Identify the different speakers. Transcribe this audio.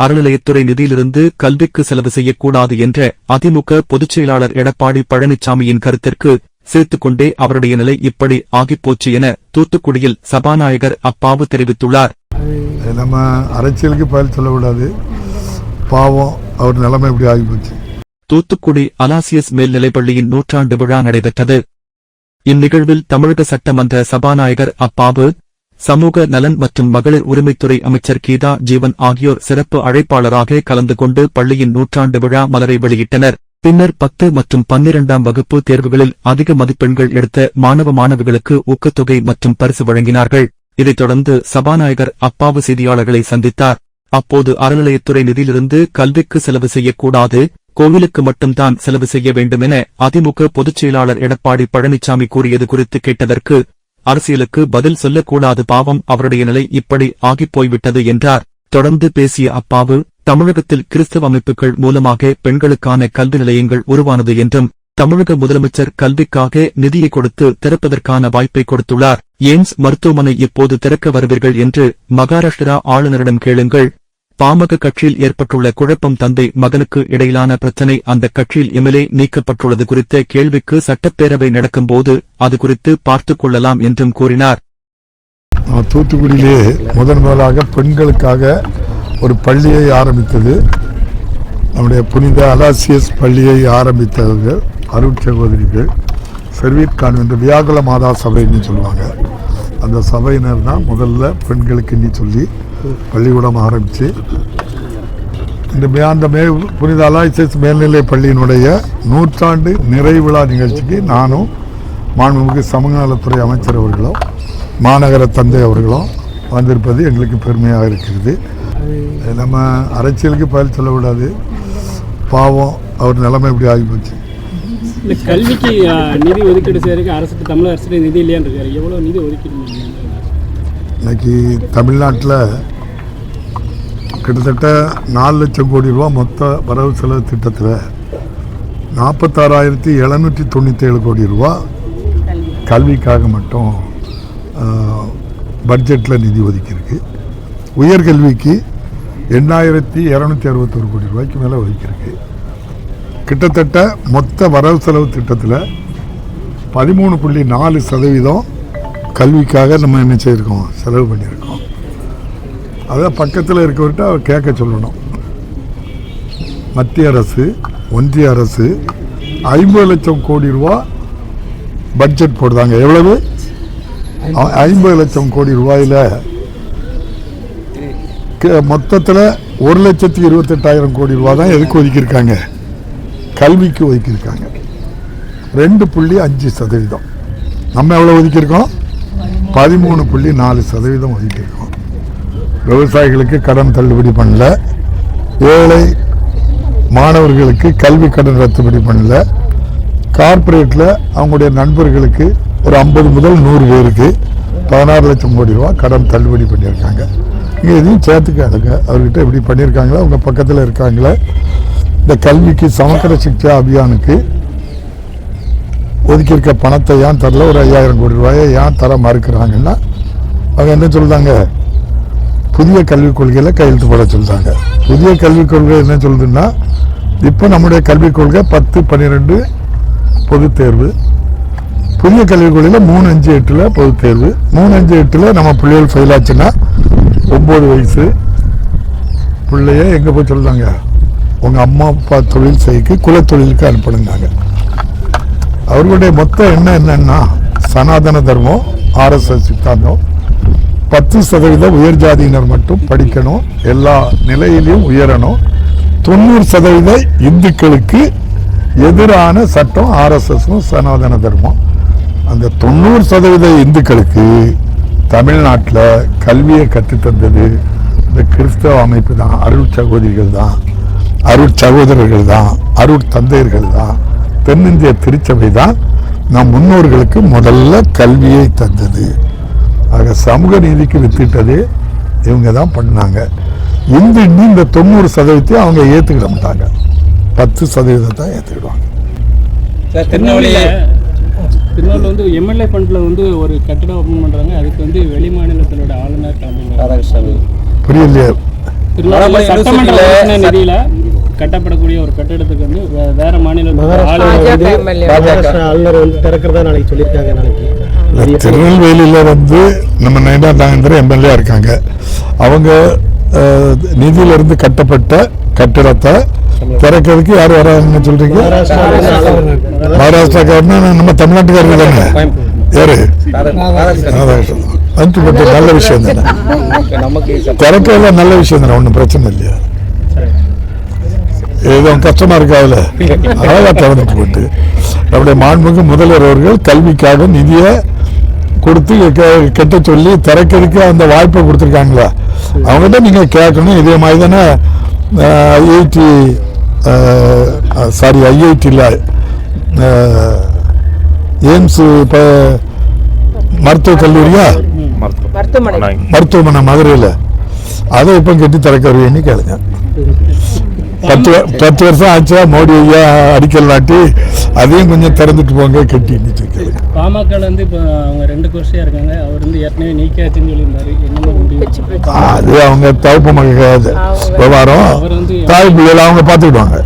Speaker 1: அறநிலையத்துறை நிதியிலிருந்து கல்விக்கு செலவு செய்யக்கூடாது என்ற அதிமுக பொதுச் செயலாளர் எடப்பாடி பழனிசாமியின் கருத்திற்கு சிரித்துக்கொண்டே அவருடைய நிலை இப்படி ஆகிப்போச்சு என தூத்துக்குடியில் சபாநாயகர் அப்பாவு தெரிவித்துள்ளார்.
Speaker 2: நம்ம அரசியலுக்கு பதில் சொல்லக்கூடாது. பாவம் அவர் நிலைமை இப்படி ஆகிப்போச்சு.
Speaker 1: தூத்துக்குடி அலாசியஸ் மேல்நிலைப்பள்ளியின் நூற்றாண்டு விழா நடைபெற்றது. இந்நிகழ்வில் தமிழக சட்டமன்ற சபாநாயகர் அப்பாவு சமூக நலன் மற்றும் மகளிர் உரிமைத்துறை அமைச்சர் கீதா ஜீவன் ஆகியோர் சிறப்பு அழைப்பாளராக கலந்து கொண்டு பள்ளியின் நூற்றாண்டு விழா மலரை வெளியிட்டனர். பின்னர் பத்து மற்றும் பன்னிரண்டாம் வகுப்பு தேர்வுகளில் அதிக மதிப்பெண்கள் எடுத்த மாணவ மாணவிகளுக்கு ஊக்கத்தொகை மற்றும் பரிசு வழங்கினார்கள். இதைத் தொடர்ந்து சபாநாயகர் அப்பாவு செய்தியாளர்களை சந்தித்தார். அப்போது அறநிலையத்துறை நிதியிலிருந்து கல்விக்கு செலவு செய்யக்கூடாது கோவிலுக்கு மட்டும்தான் செலவு செய்ய வேண்டும் என அதிமுக பொதுச் செயலாளர் எடப்பாடி பழனிசாமி கூறியது குறித்து கேட்டதற்கு அரசியலுக்கு பதில் சொல்லக்கூடாது. பாவம் அவருடைய நிலை இப்படி ஆகிப் போய்விட்டது என்றார். தொடர்ந்து பேசிய அப்பாவு தமிழகத்தில் கிறிஸ்தவ அமைப்புகள் மூலமாக பெண்களுக்கான கல்வி நிலையங்கள் உருவானது என்றும் தமிழக முதலமைச்சர் கல்விக்காக நிதியை கொடுத்து திறப்பதற்கான வாய்ப்பை கொடுத்துள்ளார். எய்ம்ஸ் மருத்துவமனை இப்போது திறக்க வருவீர்கள் என்று மகாராஷ்டிரா ஆளுநரிடம் கேளுங்கள். பாமக கட்சியில் ஏற்பட்டுள்ள குழப்பம் தந்தை மகனுக்கு இடையிலான பிரச்சினை அந்த கட்சியில் எம்எல்ஏ நீக்கப்பட்டுள்ளது குறித்த கேள்விக்கு சட்டப்பேரவை நடக்கும்போது அது குறித்து பார்த்துக் கொள்ளலாம் என்றும் கூறினார்.
Speaker 2: தூத்துக்குடியிலே முதன் முதலாக பெண்களுக்காக ஒரு பள்ளியை ஆரம்பித்தது. நம்முடைய புனித அலாசியஸ் பள்ளியை ஆரம்பித்தவர்கள் அருட் சகோதரிகள் சர்வீத் கான்வென்ட் வியாகுல மாதா சபைன்னு சொல்லுவாங்க. அந்த சபையினர் தான் முதல்ல பெண்களுக்கு நீ சொல்லி பள்ளிக்கூடம் ஆரம்பித்து இந்த மே- அந்த மே புனித அலாய்சஸ் மேல்நிலை பள்ளியினுடைய நூற்றாண்டு நிறைவிழா நிகழ்ச்சிக்கு நானும் மாண்புமிகு சமூகநலத்துறை அமைச்சர் அவர்களும் மாநகர தந்தை அவர்களும் வந்திருப்பது எங்களுக்கு பெருமையாக இருக்கிறது. நம்ம அரசியலுக்கு பதில் சொல்லக்கூடாது. பாவம் அவர் நிலைமை இப்படி ஆகிப்போச்சு
Speaker 3: இந்த கல்விக்கு நிதி ஒதுக்கீடு செய்யறதுக்கு அரசுக்கு தமிழக அரசு நிதி இல்லையான்னு இருக்காரு எவ்வளோ நிதி ஒதுக்கீடு
Speaker 2: இன்னைக்கு தமிழ்நாட்டில் கிட்டத்தட்ட நாலு லட்சம் கோடி ரூபா மொத்த வரவு செலவு திட்டத்தில் நாற்பத்தாறாயிரத்தி எழுநூற்றி தொண்ணூற்றேழு கோடி ரூபா கல்விக்காக மட்டும் பட்ஜெட்டில் நிதி ஒதுக்கியிருக்கு. உயர்கல்விக்கு எண்ணாயிரத்தி இரநூத்தி அறுபத்தொரு கோடி ரூபாய்க்கு மேலே ஒதுக்கியிருக்கு. கிட்டத்தட்ட மொத்த வரவு செலவு திட்டத்தில் பதிமூணு புள்ளி நாலு சதவீதம் கல்விக்காக நம்ம என்ன செய்யிருக்கோம்? செலவு பண்ணியிருக்கோம். அதை பக்கத்தில் இருக்கவர்கிட்ட அவர் கேட்க சொல்லணும். மத்திய அரசு ஒன்றிய அரசு ஐம்பது லட்சம் கோடி ரூபா பட்ஜெட் போடுறாங்க. எவ்வளவு? ஐம்பது லட்சம் கோடி ரூபாயில். மொத்தத்தில் ஒரு லட்சத்தி இருபத்தெட்டாயிரம் கோடி ரூபா தான் எதுக்கு ஒதுக்கியிருக்காங்க? கல்விக்கு ஒதுக்கியிருக்காங்க. ரெண்டு புள்ளி அஞ்சு சதவீதம். நம்ம எவ்வளோ ஒதுக்கியிருக்கோம்? பதிமூணு புள்ளி நாலு சதவீதம் ஒதுக்கியிருக்கோம். விவசாயிகளுக்கு கடன் தள்ளுபடி பண்ணல. ஏழை மாணவர்களுக்கு கல்வி கடன் ரத்துபடி பண்ணல. கார்ப்பரேட்டில் அவங்களுடைய நண்பர்களுக்கு ஒரு ஐம்பது முதல் நூறு பேருக்கு பதினாறு லட்சம் கோடி ரூபா கடன் தள்ளுபடி பண்ணியிருக்காங்க. இங்கே எதையும் சேர்த்துக்காதுங்க. அவர்கிட்ட இப்படி பண்ணியிருக்காங்களா? அவங்க பக்கத்தில் இருக்காங்களே? இந்த கல்விக்கு சமக்கர சிக்ஷா அபியானுக்கு ஒதுக்கியிருக்க பணத்தை ஏன் தரல? ஒரு ஐயாயிரம் கோடி ரூபாயை ஏன் தர மறுக்கிறாங்கன்னா அவங்க என்ன சொல்றாங்க? புதிய கல்விக் கொள்கையில் கையெழுத்து போட சொல்றாங்க. புதிய கல்விக் கொள்கை என்ன சொல்லுதுன்னா இப்போ நம்முடைய கல்விக் கொள்கை பத்து பன்னிரெண்டு பொதுத் தேர்வு. புதிய கல்விக் கொள்கையில் மூணு அஞ்சு எட்டில் பொதுத் தேர்வு. மூணு அஞ்சு எட்டில் நம்ம பிள்ளைகள் ஃபெயில் ஆச்சுன்னா ஒம்பது வயசு. பிள்ளைய எங்கே போய் சொல்றாங்க? உங்கள் அம்மா அப்பா தொழில் செய்யக்கு குலத்தொழிலுக்கு அனுப்பணுங்காங்க அவர்களுடைய மொத்தம் என்ன என்னன்னா சனாதன தர்மம் ஆர்எஸ்எஸ் சித்தாந்தம் பத்து சதவீத உயர் ஜாதியினர் மட்டும் படிக்கணும் எல்லா நிலையிலையும் உயரணும். தொண்ணூறு சதவீத இந்துக்களுக்கு எதிரான சட்டம் ஆர்எஸ்எஸும் சனாதன தர்மம். அந்த தொண்ணூறு சதவீத இந்துக்களுக்கு தமிழ்நாட்டில் கல்வியை கற்றுத்தந்தது இந்த கிறிஸ்தவ அமைப்பு தான் அருள் சகோதரிகள் தான். அருட் சகோதரர்கள் தான் அருட் தந்தையர்கள் தான் தென்னிந்திய திருச்சபை தான் நம் முன்னோர்களுக்கு முதல்ல கல்வியை தந்தது. ஆக சமூக நீதிக்கு வித்திட்டது இவங்க தான் பண்ணாங்க. இந்த இன்னும் இந்த தொண்ணூறு சதவீதத்தையும் அவங்க ஏற்றுக்கிட மாட்டாங்க. பத்து சதவீதத்தை தான் ஏற்றுக்கிடுவாங்க
Speaker 4: சார் திருநெல்வேலி
Speaker 3: திருநெல்வேலியில் வந்து எம்எல்ஏ ஃபண்டில் வந்து ஒரு கட்டிடம் ஓப்பன் பண்ணுறாங்க அதுக்கு வந்து வெளி மாநிலத்தினோட ஆளுநர்
Speaker 2: புரியலையே.
Speaker 3: திருநெல்வேலி சட்டமன்ற நிதியில கட்டப்படக்கூடிய ஒரு கட்டடத்துக்கு வந்து வேற மாநில
Speaker 5: ஆளுநர் வந்து திறக்கிறதா நாளைக்கு சொல்லியிருக்காங்க நாளைக்கு.
Speaker 2: இல்ல, திருநெல்வேலியில வந்து நம்ம நயனா நாகேந்திர எம்எல்ஏ இருக்காங்க. அவங்க நிதியிலிருந்து கட்டப்பட்ட கட்டிடத்தை திறக்கிறதுக்கு யார் வராங்கன்னு சொல்றீங்க? மகாராஷ்டிரா கவர்னர் நம்ம தமிழ்நாட்டுக்காரங்க தானே? யாரு? அது நல்ல விஷயம் தானே? திறக்கிறதுல நல்ல விஷயம் தானே? ஒன்றும் பிரச்சனை இல்லையா? ஏதோ கஷ்டமா இருக்காதுல அழகா திறந்துட்டு போட்டு நம்முடைய மாண்புமிகு முதல்வர் அவர்கள் கல்விக்காக நிதியை கொடுத்து கெட்ட சொல்லி திறக்கிறதுக்கு அந்த வாய்ப்பை கொடுத்துருக்காங்களா? அவங்ககிட்ட நீங்க கேட்கணும். இதே மாதிரி தானே ஐஐடி சாரி ஐஐடியில் எய்ம்ஸ் இப்போ மருத்துவக் கல்லூரியா?
Speaker 6: மருத்துவமனை.
Speaker 2: மருத்துவமனை மதுரையில். அதை இப்போ கட்டி திறக்க வருவீன்னு கேளுங்க. பத்து பத்து வருஷம் ஆச்சா மோடி ஐயா அடிக்கல் நாட்டி அதையும் கொஞ்சம் திறந்துட்டு போங்க கட்டின்னு கேளுங்க
Speaker 3: பாமக வந்து இப்போ அவங்க ரெண்டு கோஷ்டியா இருக்காங்க. அவர் வந்து ஏற்கனவே நீக்கியாச்சுன்னு சொல்லியிருந்தாரு.
Speaker 2: அது அவங்க தவப்பு மக விவகாரம்.
Speaker 3: அவர் வந்து
Speaker 2: தாய் பிள்ளைகள் அவங்க பார்த்துக்கிடுவாங்க.